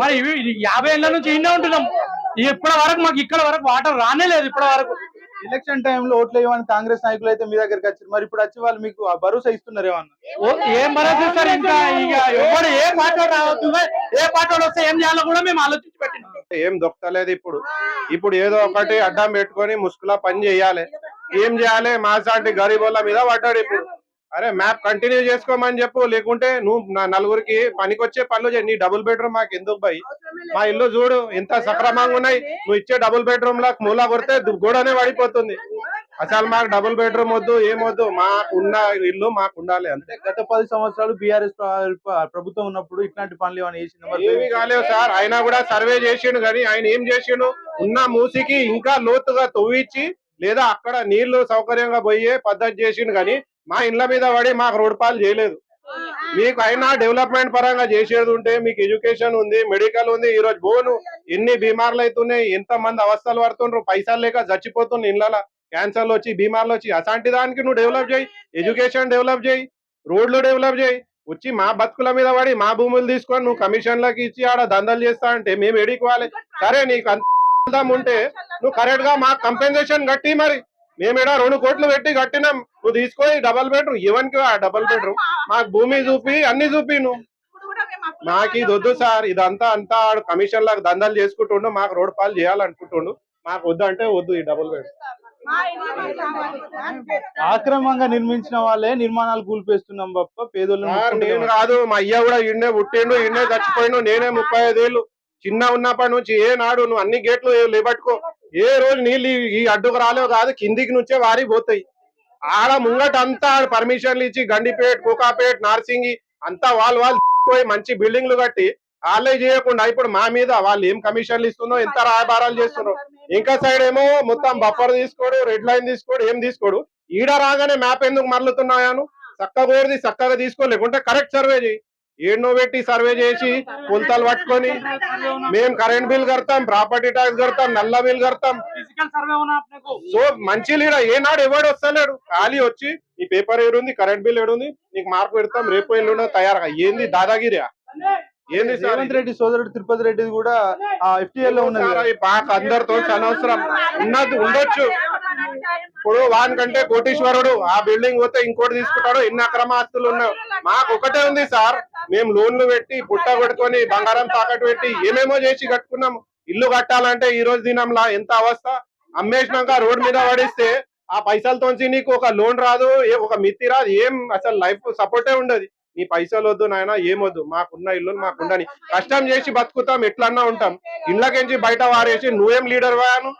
మరి యాభై ఏళ్ళ నుంచి ఇన్నే ఉంటున్నాం. ఇప్పటి వరకు మాకు ఇక్కడ వరకు వాటర్ రానే లేదు ఇప్పటి వరకు. ఎలక్షన్ టైంలో ఓట్లు వేయమని కాంగ్రెస్ నాయకులు అయితే మీ దగ్గరికి వచ్చారు. మరి ఇప్పుడు వచ్చి వాళ్ళు మీకు భరోసా ఇస్తున్నారు ఏమన్నా? ఏం భరోసా ఇస్తారు ఇంకా? ఇక ఎవరు ఏ పార్టీ రావచ్చు ఏ పార్టీ వస్తే ఏం చేయాలో కూడా మేము ఆలోచించి పెట్టినాం. ఏం దొక్కలేదు ఇప్పుడు. ఇప్పుడు ఏదో ఒకటి అడ్డం పెట్టుకొని ముసుగులా పని చేయాలి. ఏం చేయాలి? మా సాటి గరీబోళ్ళ మీద పడ్డాడు ఇప్పుడు. అరే మ్యాప్ కంటిన్యూ చేసుకోమని చెప్పు. లేకుంటే నువ్వు నా నలుగురికి పనికొచ్చే పనులు చేయి. నీ డబుల్ బెడ్రూమ్ మాకు ఎందుకు పోయి మా ఇల్లు చూడు ఎంత సక్రమంగా ఉన్నాయి. నువ్వు ఇచ్చే డబుల్ బెడ్రూమ్ లా మూల కొడితే దు- గోడనే పడిపోతుంది. అసలు మాకు డబుల్ బెడ్రూమ్ వద్దు ఏం వద్దు. మాకు ఉన్న ఇల్లు మాకు ఉండాలి అంతే. అంటే గత పది సంవత్సరాలు బీఆర్ఎస్ ప్రభుత్వం ఉన్నప్పుడు ఇట్లాంటి పనులు ఏమైనా చేసింది మరి ఏమీ కాలేవు సార్. ఆయన కూడా సర్వే చేసిండు కానీ ఆయన ఏం చేసిండు? ఉన్న మూసికి ఇంకా లోతుగా తవ్విచ్చి లేదా అక్కడ నీళ్ళు సౌకర్యంగా పోయే పద్ధతి చేసిండు కానీ మా ఇండ్ల మీద పడి మాకు రోడ్ పాలు చేయలేదు. మీకు అయినా డెవలప్మెంట్ పరంగా చేసేది ఉంటే మీకు ఎడ్యుకేషన్ ఉంది మెడికల్ ఉంది ఈ రోజు బోను. ఎన్ని బీమార్లు అవుతున్నాయి ఎంత మంది అవస్థలు పడుతుండ్రు పైసలు లేక చచ్చిపోతున్న ఇండ్ల క్యాన్సర్లు వచ్చి బీమార్లు వచ్చి అసాంటి దానికి నువ్వు డెవలప్ చేయి ఎడ్యుకేషన్ డెవలప్ చేయి రోడ్లు డెవలప్ చేయి. వచ్చి మా బతుకుల మీద పడి మా భూములు తీసుకొని నువ్వు కమిషన్లకు ఇచ్చి ఆడ దందలు చేస్తా అంటే మేము ఎడికోవాలి సరే నీకు అంత ఉంటే నువ్వు కరెక్ట్గా మాకు కంపెన్సేషన్ కట్టి మరి. మేము ఈడ రెండు కోట్లు పెట్టి కట్టినాం. నువ్వు తీసుకొని డబల్ బెడ్రూమ్ ఆ డబల్ బెడ్రూమ్ మాకు భూమి చూపి అన్ని చూపి నువ్వు మాకు ఇది వద్దు సార్ ఇదంతా అంతా ఆడు కమిషన్ లాగా దందాలు చేసుకుంటుండు మాకు రోడ్ పాలు చేయాలనుకుంటుండు. మాకు వద్దు అంటే వద్దు ఈ డబుల్ బెడ్ ఆక్రమంగా నిర్మించిన వాళ్ళే నిర్మాణాలు కూల్పేస్తున్నాం తప్ప పేదోళ్ళని సార్ నేను. కాదు మా అయ్య కూడా ఈయనే పుట్టిండు ఈయనే చచ్చిపోయిండు నేనే ముప్పై ఐదేళ్ళు చిన్న ఉన్నప్పటి నుంచి ఏ నాడు నువ్వు అన్ని గేట్లు లేబట్టుకో. ఏ రోజు నీళ్ళు ఈ- అడ్డుకు రాలేవు కాదు కిందికి నుంచే వారిపోతాయి ఆడ ముంగట అంతా పర్మిషన్లు ఇచ్చి గండిపేట్ కోకాపేట్ నార్సింగి అంతా వాళ్ళు వాళ్ళు పోయి మంచి బిల్డింగ్లు కట్టి వాళ్ళే చేయకుండా ఇప్పుడు మా మీద వాళ్ళు ఏం కమిషన్లు ఇస్తుందో ఎంత రాయబారాలు చేస్తున్నారు. ఇంకా సైడ్ ఏమో మొత్తం బఫర్ తీసుకోడు రెడ్ లైన్ తీసుకోడు ఏం తీసుకోడు. ఈడ రాగానే మ్యాప్ ఎందుకు మరలుతున్నాయాను? చక్కగా కోరిది చక్కగా తీసుకోలేకుంటే కరెక్ట్ సర్వే చేయి. ఏడో పెట్టి సర్వే చేసి పులతలు పట్టుకొని మేము కరెంట్ బిల్ కడతాం ప్రాపర్టీ ట్యాక్స్ కడతాం నల్ల బిల్ కడతాం. సో మంచి లీడర్ ఏనాడు ఎవడు వస్తలేడు. ఖాళీ వచ్చి నీ పేపర్ ఏడుంది కరెంట్ బిల్ ఏడుంది నీకు మార్పు పెడతాం రేపు ఎల్లుండో తయారుగా. ఏంది దాదాగిరియా? ఏంది రేవంత్ రెడ్డి సోదరుడు తిరుపతి రెడ్డి కూడా ఎఫ్టీఎల్లో ఉన్నది పాక అందరితో అనవసరం. ఉన్నది ఉండొచ్చు. ఇప్పుడు వాన్ కంటే కోటీశ్వరుడు ఆ బిల్డింగ్ పోతే ఇంకోటి తీసుకుంటాడు ఎన్ని అక్రమాస్తులు ఉన్నాయి. మాకు ఒకటే ఉంది సార్. మేము లోన్లు పెట్టి పుట్ట పెట్టుకొని బంగారం తాకట్టు పెట్టి ఏమేమో చేసి కట్టుకున్నాం. ఇల్లు కట్టాలంటే ఈ రోజు దినంలా ఎంత అవస్థ? అమ్మేసినాక రోడ్ మీద పడిస్తే ఆ పైసలతో నీకు ఒక లోన్ రాదు ఒక మిత్తి రాదు ఏం అసలు లైఫ్ సపోర్టే ఉండదు. నీ పైసలు వద్దు నాయన ఏమొద్దు మాకున్న ఇల్లు మాకు ఉండని కష్టం చేసి బతుకుతాం ఎట్లన్నా ఉంటాం. ఇండ్లకెంచి బయట వారేసి నువ్వేం లీడర్ వాను